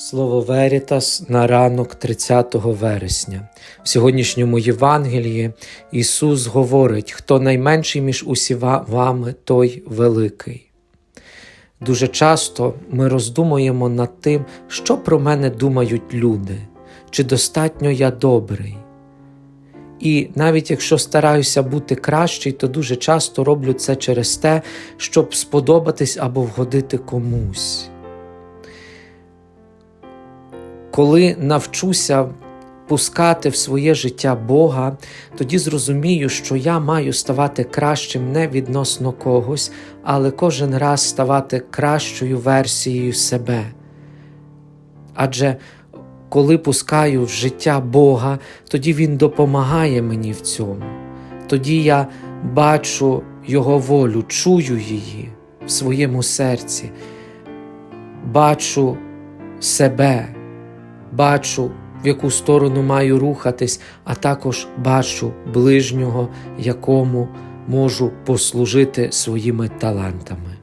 Слово Верітас на ранок 30 вересня. В сьогоднішньому Євангелії Ісус говорить: хто найменший між усіма вами, той великий. Дуже часто ми роздумуємо над тим, що про мене думають люди, чи достатньо я добрий. І навіть якщо стараюся бути кращий, то дуже часто роблю це через те, щоб сподобатись або вгодити комусь. Коли навчуся пускати в своє життя Бога, тоді зрозумію, що я маю ставати кращим не відносно когось, але кожен раз ставати кращою версією себе. Адже коли пускаю в життя Бога, тоді Він допомагає мені в цьому. Тоді я бачу Його волю, чую її в своєму серці, бачу себе, бачу, в яку сторону маю рухатись, а також бачу ближнього, якому можу послужити своїми талантами.